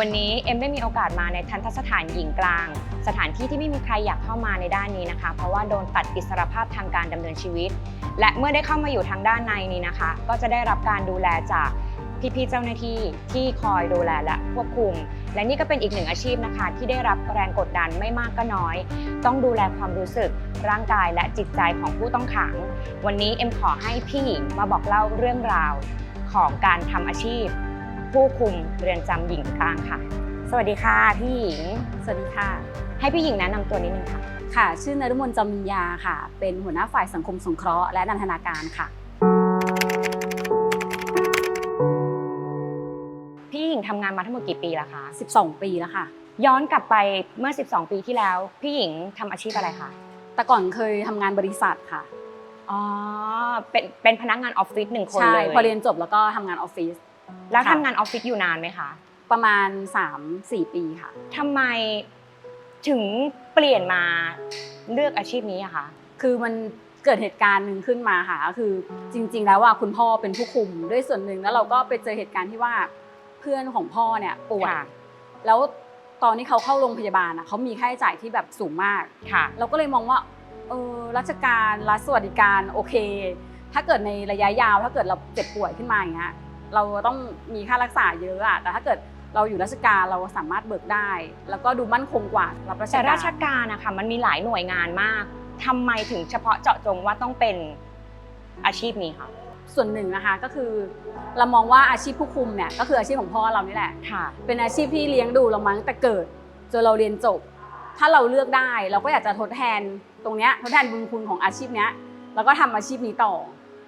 วันนี้เอ็มได้มีโอกาสมาในทันทสถานหญิงกลาง สถานที่ที่ไม่มีใครอยากเข้ามาในด้านนี้นะคะ เพราะว่าโดนตัดอิสรภาพทางการดำเนินชีวิต และเมื่อได้เข้ามาอยู่ทางด้านในนี้นะคะ ก็จะได้รับการดูแลจากพี่ๆเจ้าหน้าที่ที่คอยดูแลและควบคุม และนี่ก็เป็นอีกหนึ่งอาชีพนะคะ ที่ได้รับแรงกดดันไม่มากก็น้อย ต้องดูแลความรู้สึก ร่างกายและจิตใจของผู้ต้องขัง วันนี้เอ็มขอให้พี่หญิงมาบอกเล่าเรื่องราวของการทำอาชีพ ผู้คุมเรือนจำหญิงกลางค่ะ สวัสดีค่ะพี่หญิง สวัสดีค่ะ ให้พี่หญิงแนะนำตัวนิดนึงค่ะ ค่ะ ชื่อนฤมลจำมิญญาค่ะ เป็นหัวหน้าฝ่ายสังคมสงเคราะห์และนันทนาการค่ะ พี่หญิงทำงานมาทั้งหมดกี่ปีแล้วคะ 12 ปีแล้วค่ะ ย้อนกลับไปเมื่อ 12 ปีที่แล้ว พี่หญิงทำอาชีพอะไรคะ แต่ก่อนเคยทำงานบริษัทค่ะ อ๋อ เป็นเป็นพนักงานออฟฟิศหนึ่งคนใช่เลย พอเรียนจบแล้วก็ทำงานออฟฟิศ แล้วค่ะทำงานออฟฟิศอยู่นานไหมคะประมาณ 3-4 ปีค่ะ ทำไมถึงเปลี่ยนมาเลือกอาชีพนี้อะคะคือมันเกิดเหตุการณ์หนึ่งขึ้นมาค่ะก็คือจริง ๆ แล้วว่าคุณพ่อเป็นผู้คุมด้วยส่วนหนึ่งแล้วเราก็ไปเจอเหตุการณ์ที่ว่าเพื่อนของพ่อเนี่ยป่วยค่ะ แล้วตอนที่เขาเข้าโรงพยาบาลอะเขามีค่าใช้จ่ายที่แบบสูงมาก ค่ะ เราก็เลยมองว่าเออราชการรัฐสวัสดิการโอเค ถ้าเกิดในระยะยาวถ้าเกิดเราเจ็บป่วยขึ้นมาอย่างเงี้ย เราต้องมีค่ารักษาเยอะอะแต่ถ้าเกิดเราอยู่ราชการเราสามารถเบิกได้ แล้วก็ดูมั่นคงกว่ารับราชแต่การราชการนะคะมันมีหลายหน่วยงานมากทำไมถึงเฉพาะเจาะจงว่าต้องเป็นอาชีพนี้คะส่วนหนึ่งนะคะก็คือ เรามองว่าอาชีพผู้คุมเนี่ยก็คืออาชีพของพ่อเรานี่แหละค่ะ เป็นอาชีพที่เลี้ยงดูเรามาตั้งแต่เกิดจนเราเรียนจบ ถ้าเราเลือกได้เราก็อยากจะทดแทนตรงเนี้ยทดแทนบุญคุณของอาชีพเนี้ยแล้วก็ทำอาชีพนี้ต่อ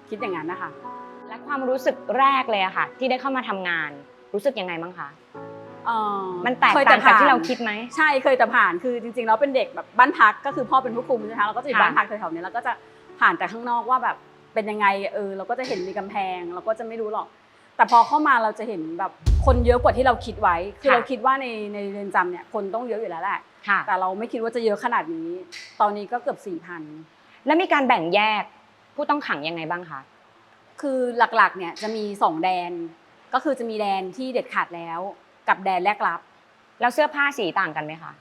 คิดอย่างนั้นนะคะและ ความรู้สึกแรกเลยอะค่ะ ที่ได้เข้ามาทำงาน รู้สึกยังไงบ้างคะเอ่อมันแตกคยต่างจากผ่นที่เราคิดไหม ใช่เคยแต่ผ่านคือจริงๆแล้วเป็นเด็กแบบบ้านพักก็คือพ่อเป็นผู้คุมใช่ไหมคะเราก็จะอยู่ค่ะ บ้านพักแถวๆนี้แล้วก็จะผ่านแต่ข้างนอกว่าแบบเป็นยังไงเออเราก็จะเห็นมีกำแพง เราก็จะไม่รู้หรอก แต่พอเข้ามาเราจะเห็นแบบคนเยอะกว่าที่เราคิดไว้ คือเราคิดว่าในในเรือนจำเนี่ยคนต้องเยอะอยู่แล้วแหละ ค่ะ แต่เราไม่คิดว่าจะเยอะขนาดนี้ ตอนนี้ก็เกือบสี่พัน แล้วมีการแบ่งแยกผู้ต้องขังยังไงบ้างคะ คือหลักๆเนี่ยจะมีสองแดน ก็คือจะมีแดนที่เด็ดขาดแล้ว กับแดนแรกรับ แล้วเสื้อผ้าสีต่างกันไหมคะ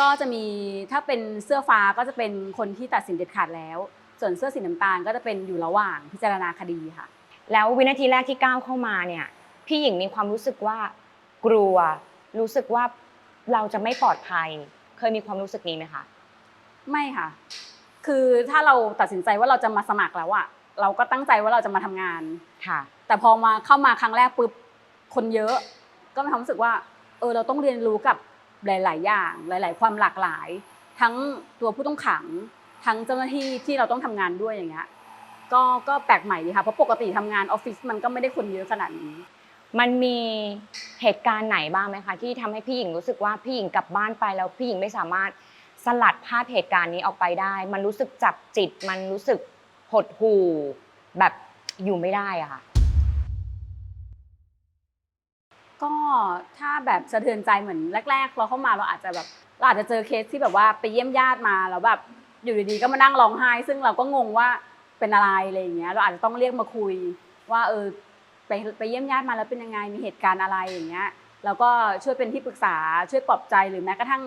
ก็จะมีถ้าเป็นเสื้อฟ้าก็จะเป็นคนที่ตัดสินเด็ดขาดแล้ว ส่วนเสื้อสีน้ำตาลก็จะเป็นอยู่ระหว่างพิจารณาคดีค่ะ แล้ววินาทีแรกที่ก้าวเข้ามาเนี่ย พี่หญิงมีความรู้สึกว่ากลัว รู้สึกว่าเราจะไม่ปลอดภัย เคยมีความรู้สึกนี้ไหมคะ ไม่ค่ะ คือถ้าเราตัดสินใจว่าเราจะมาสมัครแล้วอะ เราก็ตั้งใจว่าเราจะมาทำงานค่ะ แต่พอมาเข้ามาครั้งแรกปุ๊บคนเยอะ ก็มีความรู้สึกว่าเออเราต้องเรียนรู้กับหลาย ๆ อย่างหลาย ๆ ความหลากหลาย ทั้งตัวผู้ต้องขัง ทั้งเจ้าหน้าที่ที่เราต้องทำงานด้วยอย่างเงี้ยก็ก็แปลกใหม่ดีค่ะเพราะปกติทำงานออฟฟิศมันก็ไม่ได้คนเยอะขนาดนี้ มันมีเหตุการณ์ไหนบ้างไหมคะที่ทำให้พี่หญิงรู้สึกว่าพี่หญิงกลับบ้านไปแล้วพี่หญิงไม่สามารถสลัดภาพเหตุการณ์นี้ออกไปได้ มันรู้สึกจับจิตมันรู้สึก หดหู่แบบอยู่ไม่ได้อะค่ะ ก็ถ้าแบบสะเทือนใจเหมือนแรก ๆ เราเข้ามาเราอาจจะแบบเราอาจจะเจอเคสที่แบบว่าไปเยี่ยมญาติมาแล้วแบบอยู่ดีๆก็มานั่งร้องไห้ ซึ่งเราก็งงว่าเป็นอะไรอะไรอย่างเงี้ย เราอาจจะต้องเรียกมาคุย ว่าเออไปไปเยี่ยมญาติมาแล้วเป็นยังไงมีเหตุการณ์อะไรอย่างเงี้ยแล้วก็ช่วยเป็นที่ปรึกษาช่วยปลอบใจหรือแม้กระทั่ง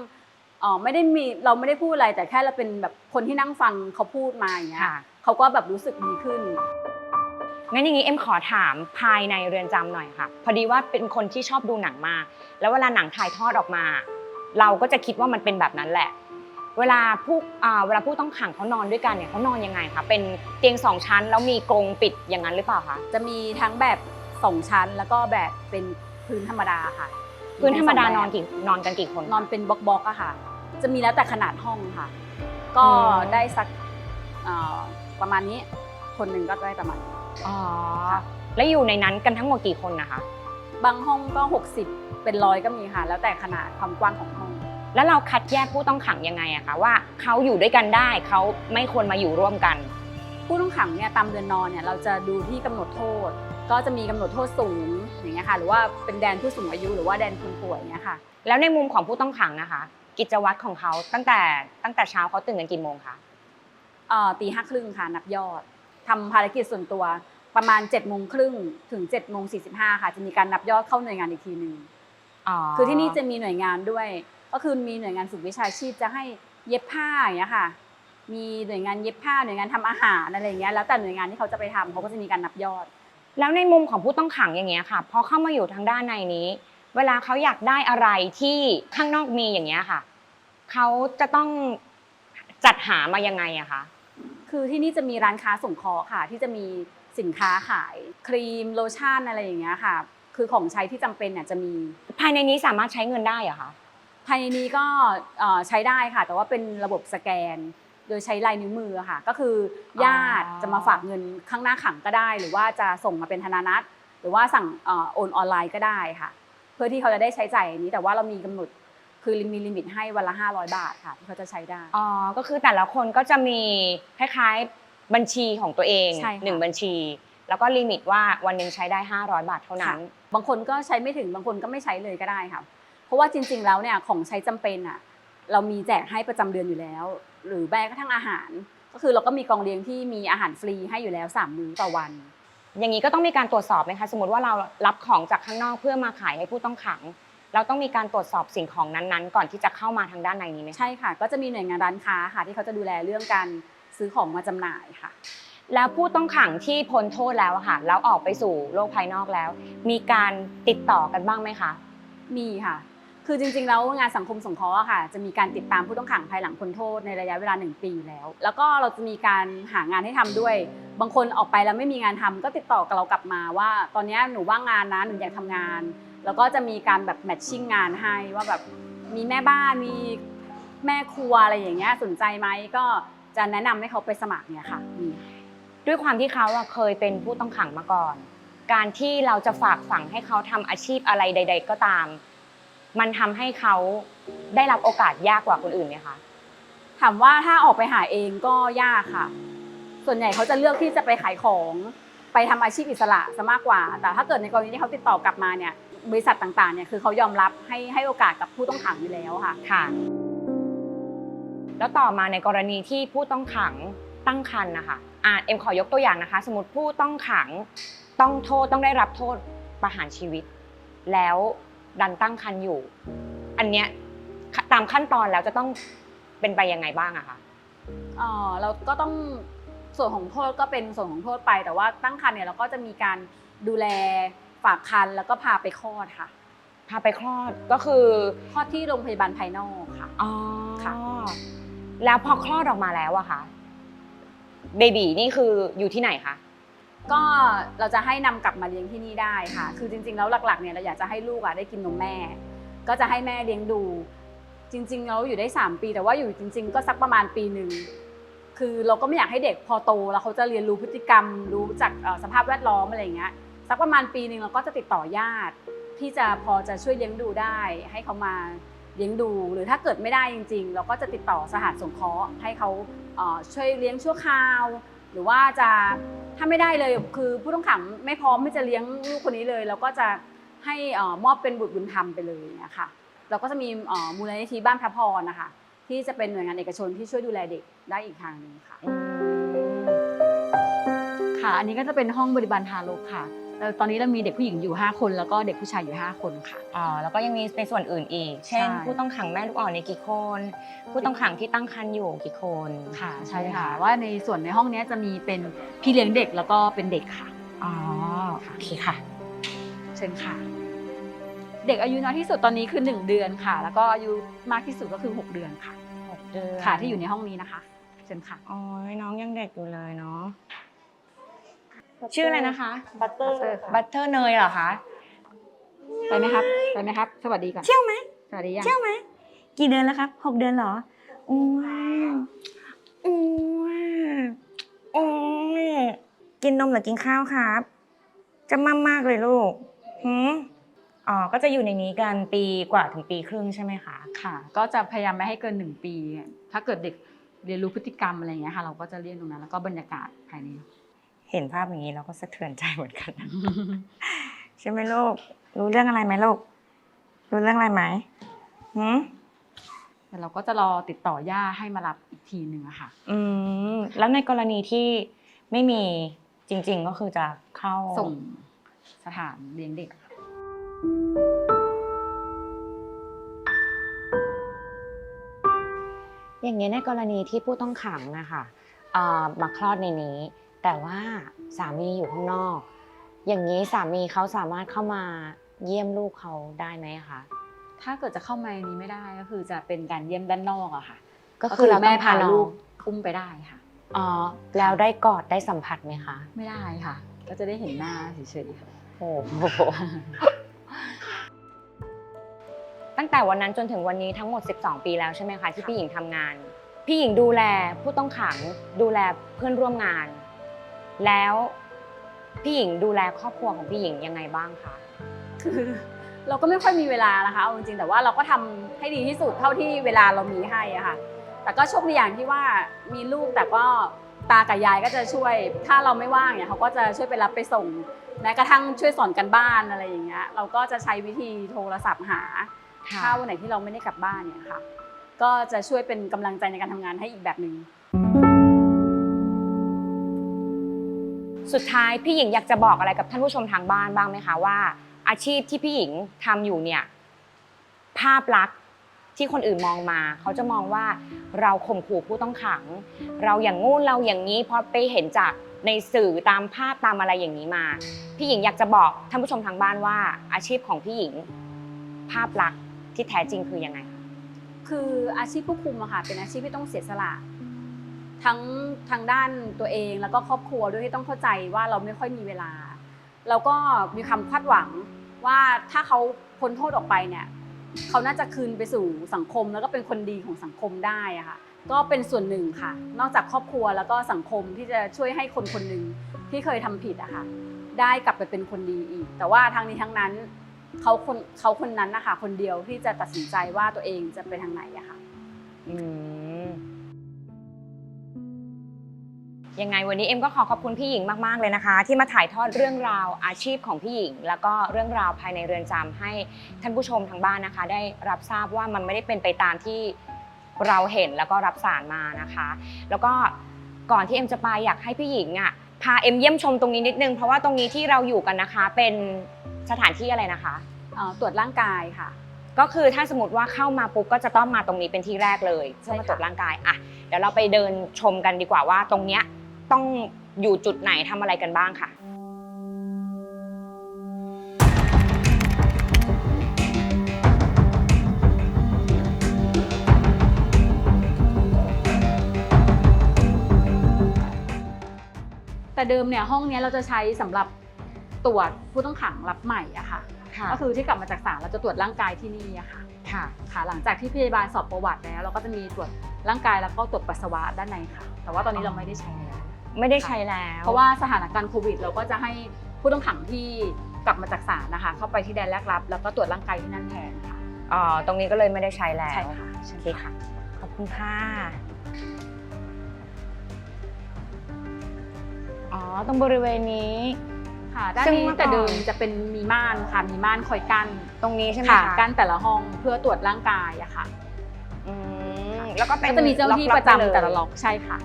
เออไม่ได้มีเราไม่ได้พูดอะไรแต่แค่เราเป็นแบบคนที่นั่งฟังเขาพูดมาอย่างเงี้ยค่ะเขาก็แบบรู้สึกดีขึ้น งั้นอย่างนี้เอ็มขอถามภายในเรือนจำหน่อยค่ะ พอดีว่าเป็นคนที่ชอบดูหนังมากแล้วเวลาหนังถ่ายทอดออกมา เราก็จะคิดว่ามันเป็นแบบนั้นแหละ เวลาผู้อ่าเวลาผู้ต้องขังเขานอนด้วยกันเนี่ยเขานอนยังไงคะเป็นเตียงสองชั้นแล้วมีกรงปิดอย่างนั้นหรือเปล่าคะจะมีทั้งแบบสองชั้น แล้วก็แบบเป็นพื้นธรรมดาค่ะพื้นธรรมดาทั้งสนอองนแบบกี่นอนกันกี่คนนอนเป็นบล็อกบล็อกอะค่ะ จะมีแล้วแต่ขนาดห้องค่ะ ก็อืมได้สักเอ่อประมาณนี้ คนหนึ่งก็ได้ประมาณนี้อ๋อแล้วอยู่ในนั้นกันทั้งหมดกี่คนนะคะ บางห้องก็ 60 เป็นร้อยก็มีค่ะ แล้วแต่ขนาดความกว้างของห้อง แล้วเราคัดแยกผู้ต้องขังยังไงอะคะว่าเขาอยู่ด้วยกันได้เขาไม่ควรมาอยู่ร่วมกัน ผู้ต้องขังเนี่ยตามเดือนนอนเนี่ยเราจะดูที่กำหนดโทษ ก็จะมีกำหนดโทษสูงอย่างเงี้ยค่ะ หรือว่าเป็นแดนผู้สูงอายุหรือว่าแดนคนป่วยอย่างเงี้ยค่ะ แล้วในมุมของผู้ต้องขังนะคะ กิจวัตรของเขาตั้งแต่ตั้งแต่เช้าเขาตื่นกันกี่โมงคะเอ่อตีห้าครึ่งค่ะนับยอดทำภารกิจส่วนตัวประมาณ7จ็ดโมงครึ่งถึง7จ็ดโมงสีค่ะ จะมีการนับยอดเข้าหน่วยงานอีกทีหนึ่งคือที่นี่จะมีหน่วยงานด้วย ก็คือมีหน่วยงานฝึกวิชาชีพจะให้เย็บผ้าอย่างเงี้ยค่ะ มีหน่วยงานเย็บผ้าหน่วยงานทำอาหารอะไรอย่างเงี้ยแล้วแต่หน่วยงานที่เขาจะไปทำเขาก็จะมีการนับยอด แล้วในมุมของผู้ต้องขังอย่างเงี้ยค่ะพอเข้ามาอยู่ทางด้านในนี้ เวลาเขาอยากได้อะไรที่ข้างนอกมีอย่างเงี้ยค่ะเขาจะต้องจัดหามายังไงอะคะคือที่นี่จะมีร้านค้าส่งเคราะห์ค่ะ ที่จะมีสินค้าขายครีมโลชั่นอะไรอย่างเงี้ยค่ะ คือของใช้ที่จำเป็นเนี่ยจะมี ภายในนี้สามารถใช้เงินได้เหรอคะภายในนี้ก็เอ่อใช้ได้ค่ะ แต่ว่าเป็นระบบสแกน โดยใช้ลายนิ้วมือค่ะ ก็คือญาติอ๋อจะมาฝากเงินข้างหน้าขังก็ได้ หรือว่าจะส่งมาเป็นธนานัตหรือว่าสั่งเอ่อโอนออนไลน์ก็ได้ค่ะ เพื่อที่เขาจะได้ใช้จ่ายอันนี้ แต่ว่าเรามีกำหนดคือมีลิมิตให้วันละ 500 บาทค่ะที่เขาจะใช้ได้อ๋อก็คือแต่ละคนก็จะมีคล้ายๆบัญชีของตัวเองใช่ค่ะหนึ่งบัญชี แล้วก็ลิมิตว่าวันหนึ่งใช้ได้ 500 บาทเท่านั้น บางคนก็ใช้ไม่ถึงบางคนก็ไม่ใช้เลยก็ได้ค่ะเพราะว่าจริง ๆ แล้วเนี่ยของใช้จำเป็นอะเรามีแจกให้ประจำเดือนอยู่แล้ว หรือแม้กระทั่งอาหาร ก็คือเราก็มีกองเลี้ยงที่มีอาหารฟรีให้อยู่แล้วสามมื้อต่อวัน อย่างนี้ก็ต้องมีการตรวจสอบไหมคะสมมติว่าเรารับของจากข้างนอกเพื่อมาขายให้ผู้ต้องขัง เราต้องมีการตรวจสอบสิ่งของนั้นๆ ก่อนที่จะเข้ามาทางด้านในนี้ไหมคะใช่ค่ะ ก็จะมีหน่วยงานร้านค้าค่ะ ที่เขาจะดูแลเรื่องการซื้อของมาจำหน่ายค่ะ แล้วผู้ต้องขังที่พ้นโทษแล้วอะค่ะแล้วออกไปสู่โลกภายนอกแล้ว มีการติดต่อกันบ้างไหมคะ มีค่ะ คือจริงๆ แล้วงานสังคมสงเคราะห์อะค่ะ จะมีการติดตามผู้ต้องขังภายหลังพ้นโทษในระยะเวลาหนึ่งปีแล้ว แล้วก็เราจะมีการหางานให้ทำด้วย บางคนออกไปแล้วไม่มีงานทำก็ติดต่อกับเรากลับมาว่า ตอนนี้หนูว่างงานนะหนูอยากทำงาน แล้วก็จะมีการแบบแมทชิ่งงานให้ว่าแบบมีแม่บ้านมีแม่ครัวอะไรอย่างเงี้ยสนใจไหมก็จะแนะนำให้เขาไปสมัครเนี่ยค่ะด้วยความที่เขาเคยเป็นผู้ต้องขังมาก่อน การที่เราจะฝากฝังให้เขาทำอาชีพอะไรใด ๆ ก็ตาม มันทำให้เขาได้รับโอกาสยากกว่าคนอื่นไหมคะถามว่าถ้าออกไปหาเองก็ยากค่ะ ส่วนใหญ่เขาจะเลือกที่จะไปขายของไปทำอาชีพอิสระซะมากกว่า แต่ถ้าเกิดในกรณีที่เขาติดต่อกลับมาเนี่ยบริษัทต่างๆเนี่ยคือเขายอมรับให้ให้โอกาสกับผู้ต้องขังอยู่แล้วค่ะค่ะ แล้วต่อมาในกรณีที่ผู้ต้องขังตั้งครรภ์นะคะอ่าเอ็มขอยกตัวอย่างนะคะ สมมติผู้ต้องขังต้องโทษต้องได้รับโทษประหารชีวิต แล้ว ดันตั้งครรภ์อยู่ อันเนี้ยตามขั้นตอนแล้วจะต้องเป็นไปยังไงบ้างอะคะเอ่อเราก็ต้องส่วนของโทษก็เป็นส่วนของโทษไป แต่ว่าตั้งครรภ์เนี่ยเราก็จะมีการดูแลฝากครรภ์แล้วก็พาไปคลอดค่ะ พาไปคลอดก็คือคลอดที่โรงพยาบาลภายนอกค่ะอ๋อค่ะแล้วพอคลอดออกมาแล้วอะคะเบบีนี่คืออยู่ที่ไหนคะ ก็เราจะให้นำกลับมาเลี้ยงที่นี่ได้ค่ะ คือจริงๆแล้วหลักๆเนี่ยเราอยากจะให้ลูกอะได้กินนมแม่ ก็จะให้แม่เลี้ยงดู จริงๆเราอยู่ได้ 3 ปี แต่ว่าอยู่จริง ๆ ก็สักประมาณปีหนึ่งคือเราก็ไม่อยากให้เด็กพอโตแล้วเขาจะเรียนรู้พฤติกรรม รู้จากเอ่อสภาพแวดล้อมอะไรอย่างเงี้ยสักประมาณปีหนึ่งเราก็จะติดต่อญาติ ที่จะพอจะช่วยเลี้ยงดูได้ ให้เขามาเลี้ยงดู หรือถ้าเกิดไม่ได้จริง ๆ เราก็จะติดต่อสถานสงเคราะห์ให้เขาเอ่อช่วยเลี้ยงชั่วคราว หรือว่าจะถ้าไม่ได้เลยคือผู้ต้องขังไม่พร้อมที่จะเลี้ยงลูกคนนี้เลยเราก็จะให้อ่อมอบเป็นบุตรบุญธรรมไปเลยนะคะเราก็จะมีอ่อมูลนิธิบ้านพระพรนะคะที่จะเป็นหน่วยงานเอกชนที่ช่วยดูแลเด็กได้อีกทางหนึ่งค่ะ ค่ะ อันนี้ก็จะเป็นห้องบริบาลทารกค่ะ ตอนนี้เรามีเด็กผู้หญิงอยู่ 5 คน แล้วก็เด็กผู้ชายอยู่ 5 คนค่ะ อ๋อแล้วก็ยังมีในส่วนอื่นอีก เช่นใช่ผู้ต้องขังแม่ลูกอ่อนในยกี่คน ผู้ต้องขังที่ตั้งครรภ์อยู่กี่คนค่ะใช่ค่ะ ว่าในส่วนในห้องเนี้ยจะมีเป็นพี่เลี้ยงเด็กแล้วก็เป็นเด็กค่ะอ๋อโอเคค่ะ เชิญค่ะ เด็กอายุน้อยที่สุดตอนนี้คือ 1 เดือนค่ะ แล้วก็อายุมากที่สุดก็คือ 6 เดือนค่ะหกเดือนค่ะที่อยู่ในห้องนี้นะคะ เชิญค่ะโอ้ยน้องยังเด็กอยู่เลยเนาะ ชื่ออะไรนะคะ บัตเตอร์บัตเตอร์เนยเหรอคะไปไหมครับไปไหมครับ สวัสดีก่อนเที่ยวไหมสวัสดียังเที่ยวไหมกี่เดือนแล้วครับหกเดือนเหรออ้วนอ้วนอ้วนกินนมหรือกินข้าวครับ จะมั่มมากเลยลูกหืมอ๋อ ก็จะอยู่ในนี้กันปีกว่าถึงปีครึ่งใช่ไหมคะ ค่ะ ก็จะพยายามไม่ให้เกิน1ปี ถ้าเกิดเด็กเรียนรู้พฤติกรรมอะไรอย่างเงี้ยค่ะ เราก็จะเรียนตรงนั้น แล้วก็บรรยากาศภายใน เห็นภาพอย่างนี้เราก็สะเทือนใจเหมือนกัน ใช่ไหมลูก รู้เรื่องอะไรไหมลูก รู้เรื่องอะไรไหมหืมแต่เราก็จะรอติดต่อย่าให้มารับอีกทีหนึ่งอะค่ะ อืมแล้วในกรณีที่ไม่มีจริง ๆ ก็คือจะเข้าส่งสถานเลี้ยงเด็กอย่างเงี้ยในกรณีที่ผู้ต้องขังนะคะมาคลอดในนี้ แต่ว่าสามีอยู่ข้างนอก อย่างนี้สามีเขาสามารถเข้ามาเยี่ยมลูกเขาได้ไหมคะถ้าเกิดจะเข้ามาในนี้ไม่ได้ก็คือจะเป็นการเยี่ยมด้านนอกอะค่ะ ก็คือเราแม่ต้องพาพาลูลูกกอุ้มไปได้ค่ะอ๋อแล้วได้กอดได้สัมผัสไหมคะ ไม่ได้ค่ะ ก็จะได้เห็นหน้าเฉยๆค่ะโอ้โหตั้งแต่วันนั้นจนถึงวันนี้ทั้งหมด 12 ปีแล้วใช่ไหมคะที่พี่หญิงทำงาน พี่หญิงดูแลผู้ต้องขังดูแลเพื่อนร่วมงาน แล้วพี่หญิงดูแลครอบครัวของพี่หญิงยังไงบ้างคะคือเราก็ไม่ค่อยมีเวลานะคะเอาจริงๆแต่ว่าเราก็ทำให้ดีที่สุดเท่าที่เวลาเรามีให้อะค่ะ แต่ก็โชคดีอย่างที่ว่ามีลูกแต่ก็ตากับยายก็จะช่วย ถ้าเราไม่ว่างเนี่ยเขาก็จะช่วยไปรับไปส่งแม้กระทั่งช่วยสอนกันบ้านอะไรอย่างเงี้ยเราก็จะใช้วิธีโทรศัพท์หาถ้าวันไหนที่เราไม่ได้กลับบ้านเนี่ยค่ะ ก็จะช่วยเป็นกำลังใจในการทำงานให้อีกแบบหนึ่ง สุดท้ายพี่หญิงอยากจะบอกอะไรกับท่านผู้ชมทางบ้านบ้างไหมคะว่า อาชีพที่พี่หญิงทำอยู่เนี่ยภาพลักษณ์ที่คนอื่นมองมา เขาจะมองว่าเราข่มขู่ผู้ต้องขัง เราอย่างงู้นเราอย่างนี้เพราะไปเห็นจากในสื่อตามภาพตามอะไรอย่างนี้มา พี่หญิงอยากจะบอกท่านผู้ชมทางบ้านว่า อาชีพของพี่หญิง ภาพลักษณ์ที่แท้จริงคือยังไงคะคืออาชีพผู้คุมอะค่ะเป็นอาชีพที่ต้องเสียสละ ทั้งทางด้านตัวเองแล้วก็ครอบครัวด้วยที่ต้องเข้าใจว่าเราไม่ค่อยมีเวลาเราก็มีความคาดหวังว่าถ้าเขาพ้นโทษออกไปเนี่ยเขาน่าจะคืนไปสู่สังคมแล้วก็เป็นคนดีของสังคมได้อะค่ะก็เป็นส่วนหนึ่งค่ะ นอกจากครอบครัวแล้วก็สังคมที่จะช่วยให้คนคนหนึ่งที่เคยทำผิดอะค่ะได้กลับไปเป็นคนดีอีก แต่ว่าทางนี้ทั้งนั้นเขาคนเขาคนนั้นนะคะคนเดียวที่จะตัดสินใจว่าตัวเองจะไปทางไหนอะค่ะอืม ยังไงวันนี้เอ็มก็ขอขอบคุณพี่หญิงมาก ๆ เลยนะคะ ที่มาถ่ายทอดเรื่องราวอาชีพของพี่หญิง แล้วก็เรื่องราวภายในเรือนจำให้ท่านผู้ชมทางบ้านนะคะ ได้รับทราบว่ามันไม่ได้เป็นไปตามที่เราเห็นแล้วก็รับสารมานะคะ แล้วก็ก่อนที่เอ็มจะไปอยากให้พี่หญิงอะพาเอ็มเยี่ยมชมตรงนี้นิดนึงเพราะว่าตรงนี้ที่เราอยู่กันนะคะ เป็นสถานที่อะไรนะคะ เอ่อตรวจร่างกายค่ะ ก็คือถ้าสมมติว่าเข้ามาปุ๊บก็จะต้องมาตรงนี้เป็นที่แรกเลยใช่เพื่อมาค่ะตรวจร่างกายอะเดี๋ยวเราไปเดินชมกันดีกว่าว่าตรงเนี้ย ต้องอยู่จุดไหนทำอะไรกันบ้างค่ะ แต่เดิมเนี่ยห้องเนี้ยเราจะใช้สำหรับตรวจผู้ต้องขังรับใหม่อะค่ะ ค่ะก็คือที่กลับมาจากศาลเราจะตรวจร่างกายที่นี่อะค่ะ ค่ะค่ะ หลังจากที่พยาบาลสอบประวัติแล้ว เราก็จะมีตรวจร่างกายแล้วก็ตรวจปัสสาวะด้านในค่ะ แต่ว่าตอนนี้เราไม่ได้ใช้แล้ว ไม่ได้ใช้แล้ว เพราะว่าสถานการณ์โควิด เราก็จะให้ผู้ต้องขังที่กลับมาจากศาลนะคะ เข้าไปที่แดนแรกรับ แล้วก็ตรวจร่างกายที่นั่นแทนค่ะอ๋อตรงนี้ก็เลยไม่ได้ใช้แล้วใช่ค่ะโอเคค่ะ ขอบคุณค่ะอ๋อตรงบริเวณนี้ค่ะด้านซึ่งนี้เมื่อก่อนแต่เดิมจะเป็นมีม่านค่ะมีม่านคอยกั้นตรงนี้ใช่ไหมค่ะคะกั้นแต่ละห้องเพื่อตรวจร่างกายอะค่ะอืมแล้วก็เป็นก็จะมีเจ้าหน้าที่ล็อกๆประจำไว้เยแต่ละล็อกใช่ค่ะ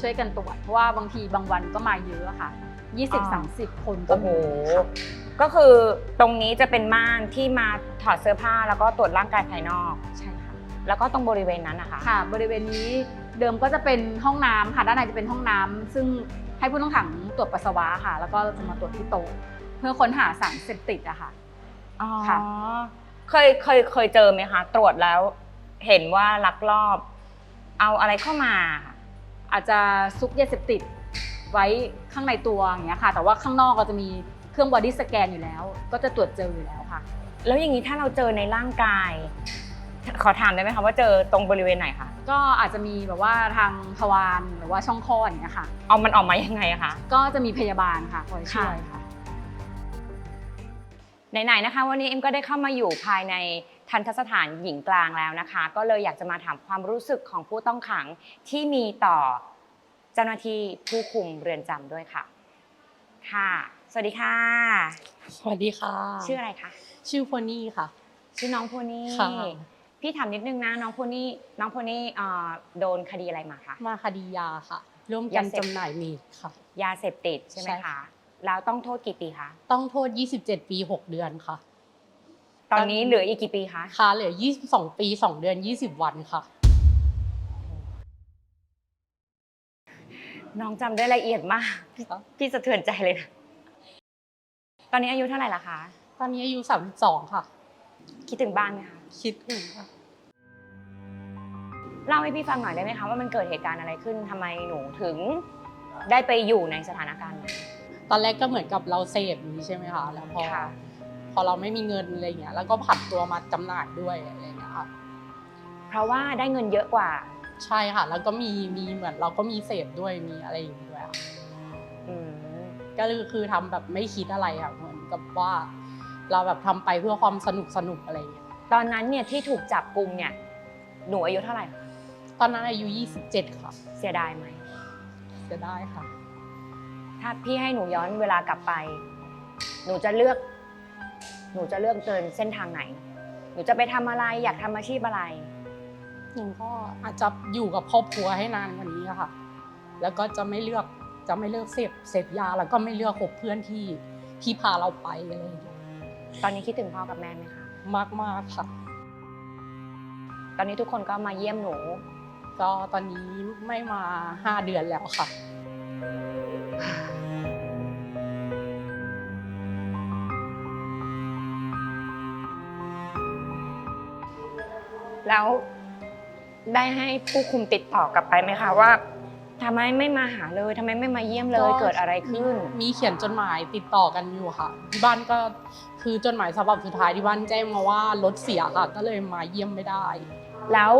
ช่วยกันตรวจเพราะว่าบางทีบางวันก็มาเยอะอะค่ะอ๋อ20 30 คนก็โอ้โห มีค่ะ ก็คือตรงนี้จะเป็นม่านที่มาถอดเสื้อผ้าแล้วก็ตรวจร่างกายภายนอก ใช่ค่ะ แล้วก็ตรงบริเวณนั้นนะคะ ค่ะ บริเวณนี้เดิมก็จะเป็นห้องน้ำค่ะ ด้านในจะเป็นห้องน้ำซึ่งให้ผู้ต้องขังตรวจปัสสาวะค่ะ แล้วก็จะมาตรวจที่โต๊ะเพื่อค้นหาสารเสพติดอะค่ะ อ๋อ ค่ะ เคยเคยเคยเจอไหมคะ ตรวจแล้ว เห็นว่าลักลอบ เอาอะไรเข้ามา อาจจะซุกยาเสพติดไว้ข้างในตัวอย่างเงี้ยค่ะ แต่ว่าข้างนอกเราจะมีเครื่องบอดี้สแกนอยู่แล้ว ก็จะตรวจเจออยู่แล้วค่ะ แล้วอย่างนี้ถ้าเราเจอในร่างกาย ขอถามได้ไหมคะว่าเจอตรงบริเวณไหนคะก็อาจจะมีแบบว่าทางทวารหรือว่าช่องคลอดอย่างเงี้ยค่ะ เอามันออกมายังไงอะคะ ก็จะมีพยาบาลค่ะคอยช่วยค่ะ ไหนๆนะคะ วันนี้เอ็มก็ได้เข้ามาอยู่ภายใน ทันทสถานหญิงกลางแล้วนะคะ ก็เลยอยากจะมาถามความรู้สึกของผู้ต้องขังที่มีต่อเจ้าหน้าที่ผู้คุมเรือนจำด้วยค่ะ ค่ะ สวัสดีค่ะ สวัสดีค่ะ ชื่ออะไรคะ ชื่อโพนี่ค่ะ ชื่อน้องโพนี่ ค่ะ พี่ถามนิดนึงนะน้องโพนี่ น้องโพนี่เอ่อโดนคดีอะไรมาคะ มาคดียาค่ะ ร่วมกันยาเสพ จำหน่ายมีดค่ะ ยาเสพติดใช่ไหมใช่คะค่ะแล้วต้องโทษกี่ปีคะ ต้องโทษ 27 ปี 6 เดือนค่ะ ตอนนี้เหลืออีกกี่ปีคะคะเหลือ 22 ปี 2 เดือน 20 วันค่ะ น้องจำได้ละเอียดมาก พี่ครัพี่สะเทือนใจเลยนะตอนนี้อายุเท่าไหร่ละคะตอนนี้อายุ 32 ค่ะ คิดถึงบ้านไหมคะคิดถึงค่ะ เล่าให้พี่ฟังหน่อยได้ไหมคะว่ามันเกิดเหตุการณ์อะไรขึ้นทำไมหนูถึง ได้ไปอยู่ในสถานการณ์นั้ตอนแรกก็เหมือนกับเราเสพนี้ใช่ไหมคะแล้วพอ อเราไม่มีเงินอะไรเงี้ยแล้วก็ผันตัวมาจำหน่ายด้วยอะไรเงี้ยค่ะเพราะว่าได้เงินเยอะกว่า ใช่ค่ะ แล้วก็มีมีเหมือนเราก็มีเสพด้วยมีอะไรอย่างนี้ด้วยค่ะอืมก็คือคือทำแบบไม่คิดอะไรค่ะเหมือนกับว่า เราแบบทำไปเพื่อความสนุกสนุกอะไรอย่างเงี้ยตอนนั้นเนี่ยที่ถูกจับกลุ่มเนี่ยหนูอายุเท่าไหร่คะตอนนั้นอายุ 27 ค่ะ เสียดายไหมจะได้ค่ะ ถ้าพี่ให้หนูย้อนเวลากลับไป หนูจะเลือก หนูจะเลือกเดินเส้นทางไหน หนูจะไปทำอะไรอยากทำอาชีพอะไร หนูก็อาจจะอยู่กับครอบครัวให้นานกว่านี้อะค่ะ แล้วก็จะไม่เลือกจะไม่เลือกเสพเสพยาแล้วก็ไม่เลือกคบเพื่อนที่ที่พาเราไปอะไรอย่างเงี้ยตอนนี้คิดถึงพ่อกับแม่ไหมคะ มากมากๆค่ะ ตอนนี้ทุกคนก็มาเยี่ยมหนู ก็ตอนนี้ไม่มาห้าเดือนแล้วค่ะ แล้วได้ให้ผู้คุมติดต่อกลับไปไหมคะว่าทำไมไม่มาหาเลยทำไมไม่มาเยี่ยมเลยเกิดอะไรขึ้นมีมีเขียนจดหมายติดต่อกันอยู่ค่ะ ที่บ้านก็คือจดหมายฉบับสุดท้ายที่บ้านแจ้งมาว่ารถเสียค่ะ ก็เลยมาเยี่ยมไม่ได้ แล้ว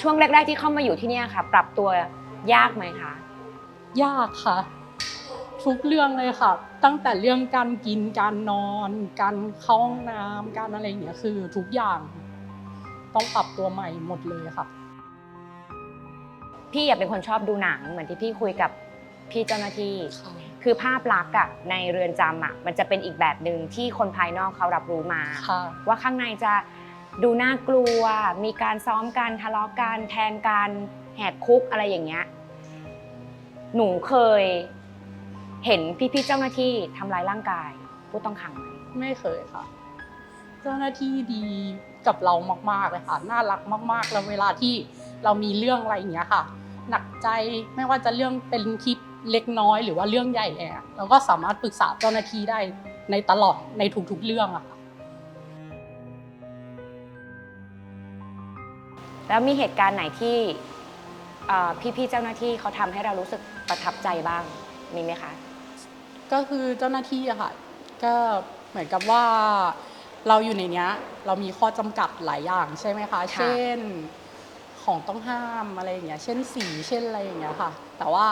ช่วงแรก ๆ ที่เข้ามาอยู่ที่เนี่ยค่ะ ปรับตัวยากไหมคะยากค่ะ ทุกเรื่องเลยค่ะ ตั้งแต่เรื่องการกินการนอน การเข้าห้องน้ำการอะไรอย่างเงี้ยคือทุกอย่าง ต้องปรับตัวใหม่หมดเลยค่ะ พี่อยากเป็นคนชอบดูหนังเหมือนที่พี่คุยกับพี่เจ้าหน้าที่ คือภาพลักษณ์อะในเรือนจำอะมันจะเป็นอีกแบบหนึ่งที่คนภายนอกเขารับรู้มา ค่ะ ว่าข้างในจะดูน่ากลัว มีการซ้อมกันทะเลาะกันแทงกันแหกคุกอะไรอย่างเงี้ย หนูเคยเห็นพี่ๆเจ้าหน้าที่ทำร้ายร่างกายผู้ต้องขังไหม ไม่เคยค่ะ เจ้าหน้าที่ดี กับเรามากๆเลยค่ะ น่ารักมากๆ แล้วเวลาที่เรามีเรื่องอะไรอย่างเงี้ยค่ะ หนักใจไม่ว่าจะเรื่องเป็นคลิปเล็กน้อยหรือว่าเรื่องใหญ่เลยอะเราก็สามารถปรึกษาเจ้าหน้าที่ได้ในตลอดในทุกๆเรื่องอะค่ะ แล้วมีเหตุการณ์ไหนที่เอ่อพี่ๆเจ้าหน้าที่เขาทำให้เรารู้สึกประทับใจบ้างมีไหมคะ ก็คือเจ้าหน้าที่อะค่ะ ก็เหมือนกับว่า เราอยู่ในเนี้ย เรามีข้อจำกัดหลายอย่างใช่ไหมคะค่ะเช่นของต้องห้ามอะไรอย่างเงี้ย เช่นสี เช่นอะไรอย่างเงี้ยค่ะ แต่ว่า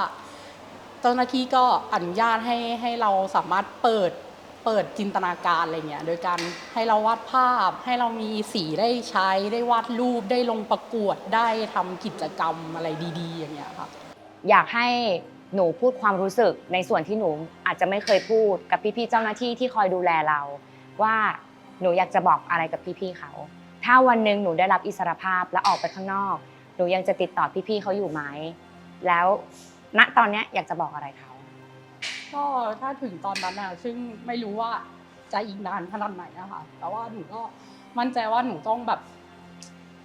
เจ้าหน้าที่ก็อนุญาตให้ให้เราสามารถเปิดเปิดจินตนาการอะไรเงี้ย โดยการให้เราวาดภาพ ให้เรามีสีได้ใช้ ได้วาดรูป ได้ลงประกวด ได้ทำกิจกรรมอะไรดี ๆ อย่างเงี้ยค่ะ อยากให้หนูพูดความรู้สึกในส่วนที่หนูอาจจะไม่เคยพูดกับพี่ๆเจ้าหน้าที่ที่คอยดูแลเรา ว่า หนูอยากจะบอกอะไรกับพี่ๆเขา ถ้าวันหนึ่งหนูได้รับอิสรภาพและออกไปข้างนอก หนูยังจะติดต่อพี่ๆเขาอยู่ไหม แล้วณตอนเนี้ยอยากจะบอกอะไรเขา ก็ถ้าถึงตอนนั้นอะซึ่งไม่รู้ว่าจะอีกนานขนาดไหนอะคะแต่ว่าหนูก็มั่นใจว่าหนูต้องแบบ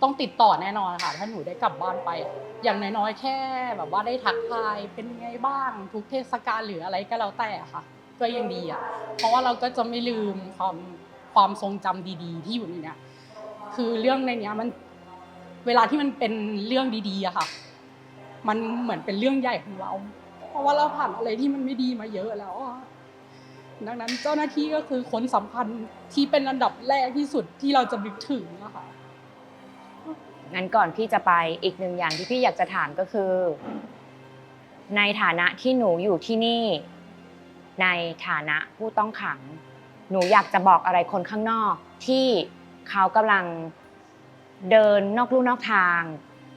ต้องติดต่อแน่นอนค่ะ ถ้าหนูได้กลับบ้านไปอะอย่างน้อยๆแค่ แบบว่าได้ทักทายเป็นไงบ้าง ทุกเทศกาลหรืออะไรก็แล้วแต่อะค่ะ ก็ยังดีอะเพราะว่าเราก็จะไม่ลืมความ ความทรงจำดีๆ ที่อยู่ในเนี้ยคือเรื่องในเนี้ยมันเวลาที่มันเป็นเรื่องดีๆอะค่ะ มันเหมือนเป็นเรื่องใหญ่ของเรา เพราะว่าเราผ่านอะไรที่มันไม่ดีมาเยอะแล้วดังนั้นเจ้าหน้าที่ก็คือคนสำคัญที่เป็นอันดับแรกที่สุดที่เราจะนึกถึงอะค่ะงั้นก่อนพี่จะไปอีกหนึ่งอย่างที่พี่อยากจะถามก็คือ ในฐานะที่หนูอยู่ที่นี่ ในฐานะผู้ต้องขัง หนูอยากจะบอกอะไรคนข้างนอก ที่เขากำลังเดินนอกลู่นอกทาง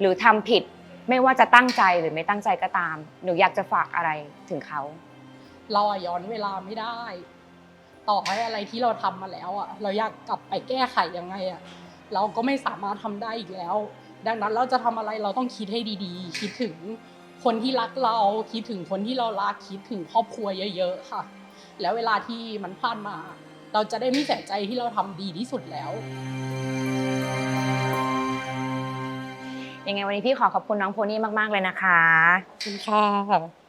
หรือทำผิดไม่ว่าจะตั้งใจหรือไม่ตั้งใจก็ตาม หนูอยากจะฝากอะไรถึงเขาเราอะย้อนเวลาไม่ได้ ต่อให้อะไรที่เราทำมาแล้วอะเราอยากกลับไปแก้ไขยังไงอะเราก็ไม่สามารถทำได้อีกแล้ว ดังนั้นเราจะทำอะไรเราต้องคิดให้ดีๆ คิดถึงคนที่รักเราคิดถึงคนที่เรารักคิดถึงครอบครัวเยอะ ๆ ค่ะ แล้วเวลาที่มันผ่านมา เราจะได้ไม่เสียใจที่เราทำดีที่สุดแล้ว ยังไงวันนี้พี่ขอขอบคุณน้องโพนี่มาก ๆ เลยนะคะ ขอบคุณค่ะ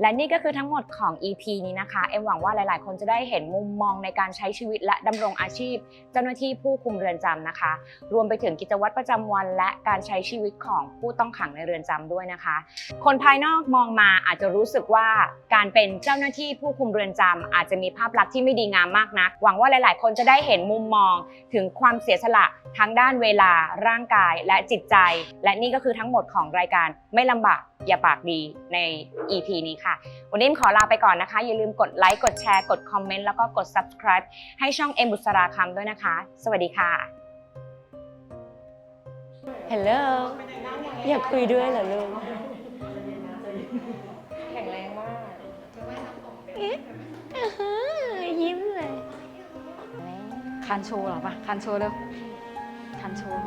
และนี่ก็คือทั้งหมดของ EP นี้นะคะ เอ็มหวังว่าหลาย ๆ คนจะได้เห็นมุมมองในการใช้ชีวิตและดำรงอาชีพ เจ้าหน้าที่ผู้คุมเรือนจำนะคะ รวมไปถึงกิจวัตรประจำวัน และการใช้ชีวิตของผู้ต้องขังในเรือนจำด้วยนะคะ คนภายนอกมองมาอาจจะรู้สึกว่าการเป็นเจ้าหน้าที่ผู้คุมเรือนจำอาจจะมีภาพลักษณ์ที่ไม่ดีงามมากนัก หวังว่าหลาย ๆ คนจะได้เห็นมุมมองถึงความเสียสละทั้งด้านเวลา ร่างกายและจิตใจ และนี่ก็คือทั้งหมดของรายการไม่ลำบาก อย่าปากดีใน EP นี้ค่ะ วันนี้ขอลาไปก่อนนะคะ อย่าลืมกดไลค์กดแชร์กดคอมเมนต์แล้วก็กด subscribe ให้ช่องเอ็มบุษราคำด้วยนะคะ สวัสดีค่ะฮัลโหลอยากคุยด้วยเหรอลุงแข็งแรงมากยิ้มเลยคันโชว์หรอปะคันโชว์เร็วคันโชว์